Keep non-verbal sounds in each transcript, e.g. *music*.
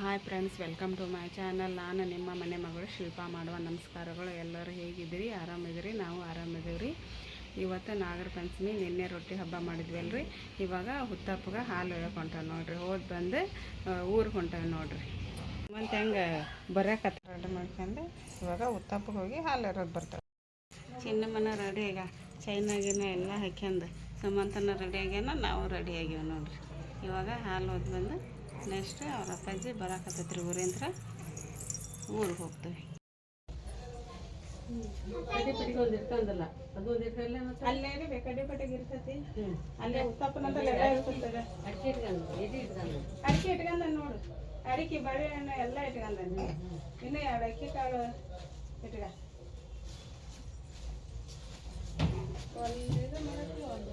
Hi friends welcome to my channel ನಾನು ನಿಮ್ಮ ಮನೆ ಮಗಳು ಶಿಲ್ಪ ಮಾಡುವ ನಮಸ್ಕಾರಗಳು. ಎಲ್ಲರೂ ಹೇಗಿದ್ದೀರಿ? ಆರಾಮಿದ್ದೀರಿ? ನಾವು ಆರಾಮಿದ್ದೀವಿ ಇವತ್ತು ನಾಗರ ಪಂಚಮಿ ನಿನ್ನೆ ರೊಟ್ಟಿ ಹಬ್ಬ ಮಾಡಿದ್ವಿ ಅಲ್ರಿ ಇವಾಗ ಹುತ್ತಪ್ಪಗೆ ಹಾಲು ಹೇಳಕ್ಕೆ ಹೊಂಟಾವ ನೋಡ್ರಿ. ಹೋದ್ ಬಂದು ಊರಿಗೆ ಹೊಂಟವೆ ನೋಡ್ರಿ. ಮತ್ತು ಹೆಂಗೆ ಬರೋಕೆ ರೆಡಿ ಮಾಡ್ಕೊಂಡು ಇವಾಗ ಹುತ್ತಪ್ಪಗೆ ಹೋಗಿ ಹಾಲು ಎರೋದು ಬರ್ತಾವೆ ಚಿನ್ನಮ್ಮನ ರೆಡಿ ಆಗ ಚೈನಾಗಿನ ಎಲ್ಲ ಹಾಕ್ಯಂದು ಸುಮಂತನ ರೆಡಿ ಆಗ್ಯಾನ. ನಾವು ರೆಡಿ ಆಗ್ಯಾವ ನೋಡ್ರಿ. ಇವಾಗ ಹಾಲು ಹೋದ್ ಬಂದು ನೆಕ್ಸ್ಟ್ ಅವ್ರ ಅಪ್ಪಾಜಿ ಬರಾಕತ್ತೈತ್ರಿ ಊರಿಂದ್ರ ಊರಿಗೆ ಹೋಗ್ತೀವಿ. ಅಲ್ಲೇ ರೀ ಕಡ್ಡಿ ಪಟ್ಟಿಗೆ ಇರ್ತತಿ. ಅಲ್ಲೇ ಇರ್ತದೆ ಅಡಿಕೆ ಇಟ್ಕೊಂಡ ನೋಡು. ಅಡಿಕೆ ಬಾಳೆಹಣ್ಣು ಎಲ್ಲ ಇಟ್ಕೊಂಡ ಇನ್ನು ಎರಡು ಅಕ್ಕಿ ಕಾಳು ಇಟ್ಕ. ಒಂದು ಇದು ಮಾಡಕ್ಕೆ ಒಂದು.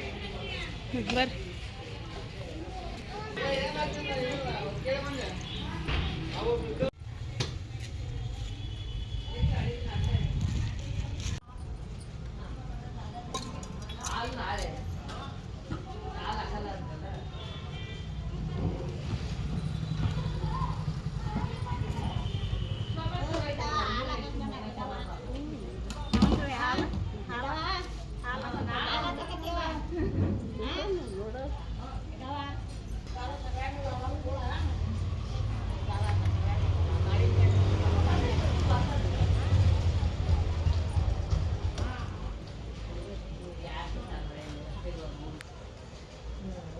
ಬರ್ರಿ.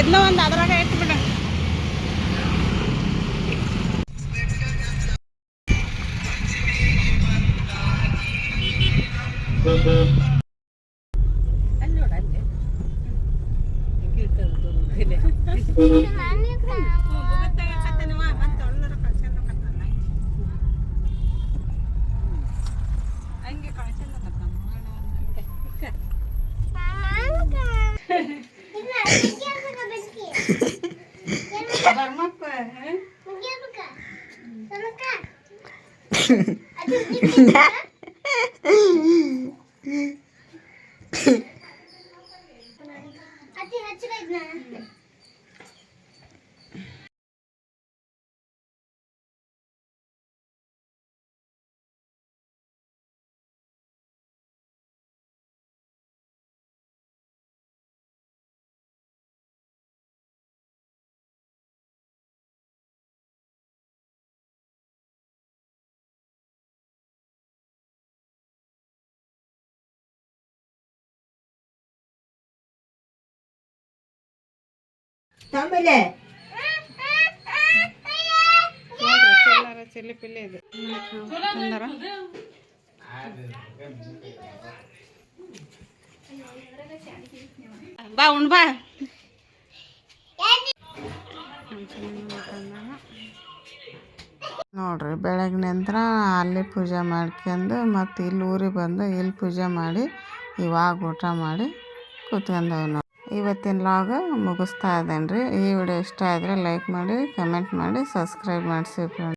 ಅಲ್ಲಿ ಇದನ್ನ ಒಂದು ಅದ್ರಾಗ ಇಟ್ಬಿಡ ಅಲ್ಲಿ ನೋಡ ಅಲ್ಲಿ *laughs* あっちが行くな。ತಮ್ಮಲೆ ಚಿಲ್ಲಿ ಪಿಲ್ಲಿ ಇದೆ ಬಾ ಉಣ್ ಬಾ. ನೋಡ್ರಿ ಬೆಳಗ್ಗೆ ನಂತರ ಅಲ್ಲಿ ಪೂಜೆ ಮಾಡ್ಕೊಂಡು ಮತ್ತೆ ಇಲ್ಲಿ ಊರಿಗೆ ಬಂದು ಇಲ್ಲಿ ಪೂಜೆ ಮಾಡಿ ಇವಾಗ ಊಟ ಮಾಡಿ ಕೂತ್ಕೊಂಡವ್ ಇವತ್ತಿನ ಲಾಗ ಮುಗಿಸ್ತಾ ಇದ್ದೇನೆ ರೀ ಈ ವಿಡಿಯೋ ಇಷ್ಟ ಆದರೆ ಲೈಕ್ ಮಾಡಿ ಕಮೆಂಟ್ ಮಾಡಿ ಸಬ್ಸ್ಕ್ರೈಬ್ ಮಾಡಿಸಿ ಫ್ರೆಂಡ್ಸ್